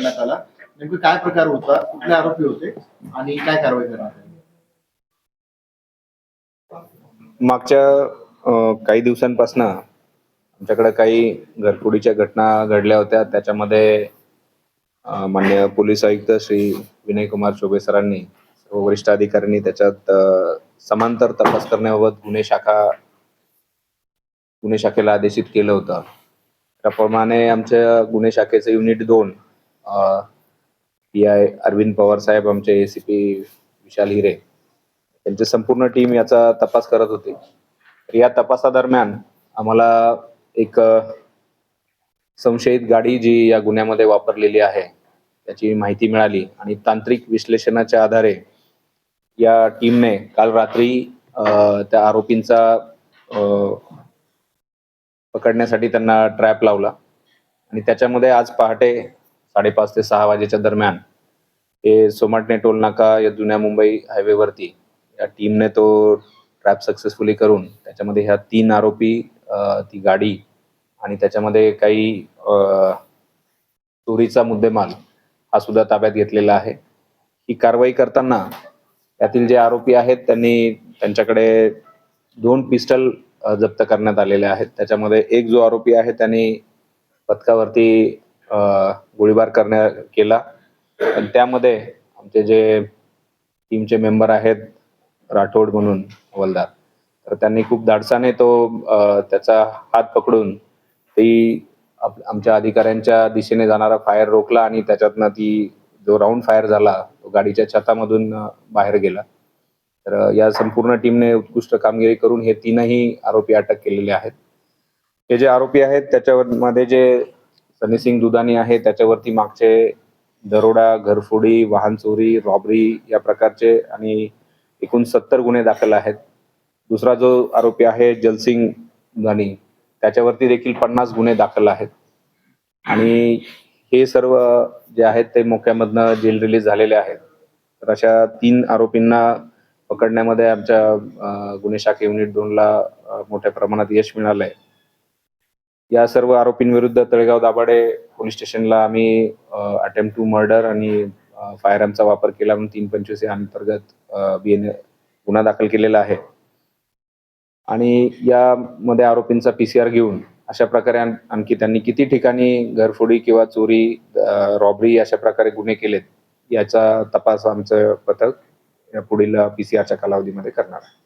करण्यात आला. नेमकं काय प्रकार होता? कुठले आरोपी होते? आणि काय कारवाई करण्यात आली? मागच्या काही दिवसांपासून आमच्याकडे काही घरफोडीच्या घटना घडल्या होत्या. त्याच्यामध्ये मान्य पोलीस आयुक्त श्री विनय कुमार चौबे सरांनी सर्व वरिष्ठ अधिकाऱ्यांनी त्याच्यात समांतर तपास करण्याबाबत गुन्हे शाखा गुन्हे शाखेला आदेशित केलं होतं. त्याप्रमाणे आमच्या गुन्हे शाखेचं युनिट दोन पी आय अरविंद पवार साहेब आमचे एसीपी विशाल हिरे. त्यांची संपूर्ण टीम याचा तपास करत होती. तर या तपासादरम्यान आम्हाला एक संशयित गाडी जी या गुन्ह्यामध्ये वापरलेली आहे त्याची माहिती मिळाली आणि तांत्रिक विश्लेषणाच्या आधारे या टीमने काल रात्री त्या आरोपींचा पकडण्यासाठी त्यांना ट्रॅप लावला. आणि त्याच्यामध्ये आज पहाटे साडेपाच ते सहा वाजेच्या दरम्यान हे सोमाटणे टोल नाका या जुन्या मुंबई हायवेवरती या टीमने तो ट्रॅप सक्सेसफुली करून त्याच्यामध्ये ह्या तीन आरोपी ती गाडी आणि त्याच्यामध्ये काही चोरीचा मुद्देमाल हा सुद्धा ताब्यात घेतलेला आहे. ही कारवाई करताना त्यातील जे आरोपी आहेत त्यांनी त्यांच्याकडे दोन पिस्टल जप्त करण्यात आलेले आहेत. त्याच्यामध्ये एक जो आरोपी आहे त्यांनी पथकावरती गोळीबार करण्या केला. आणि त्यामध्ये आमचे जे टीमचे मेंबर आहेत राठोड म्हणून हवलदार. तर त्यांनी खूप धाडसाने तो त्याचा हात पकडून ती आप- आमच्या अधिकाऱ्यांच्या दिशेने जाणारा फायर रोखला आणि त्याच्यातनं ती जो राऊंड फायर झाला तो गाडीच्या छतामधून बाहेर गेला. तर या संपूर्ण टीमने उत्कृष्ट कामगिरी करून हे तीनही आरोपी अटक केलेले आहेत. हे जे आरोपी आहेत त्याच्यावर मध्ये जे सनी सिंग दुधानी आहे त्याच्यावरती मागचे दरोडा घरफोडी वाहन चोरी रॉबरी या प्रकारचे आणि एकूण सत्तर गुन्हे दाखल आहेत. दुसरा जो आरोपी आहे जलसिंग दुधानी त्याच्यावरती देखील पन्नास गुन्हे दाखल आहेत. आणि हे सर्व जे आहेत ते मोक्यामधनं जेल रिलीज झालेले आहेत. तर अशा तीन आरोपींना पकडण्यामध्ये आमच्या गुन्हे शाखे युनिट दोनला मोठ्या प्रमाणात यश मिळालं आहे या सर्व आरोपींविरुद्ध तळेगाव दाभाडे पोलीस स्टेशनला आम्ही अटेम्प्ट टू मर्डर आणि फायर आर्मचा वापर केला. म्हणून तीन पंचवीस या अंतर्गत बीएन गुन्हा दाखल केलेला आहे. आणि यामध्ये आरोपींचा पीसीआर घेऊन अशा प्रकारे आणखी त्यांनी किती ठिकाणी घरफोडी किंवा चोरी रॉबरी अशा प्रकारे गुन्हे केलेत याचा तपास आमचं पथक या पुढील पीसीआरच्या कालावधीमध्ये करणार आहे.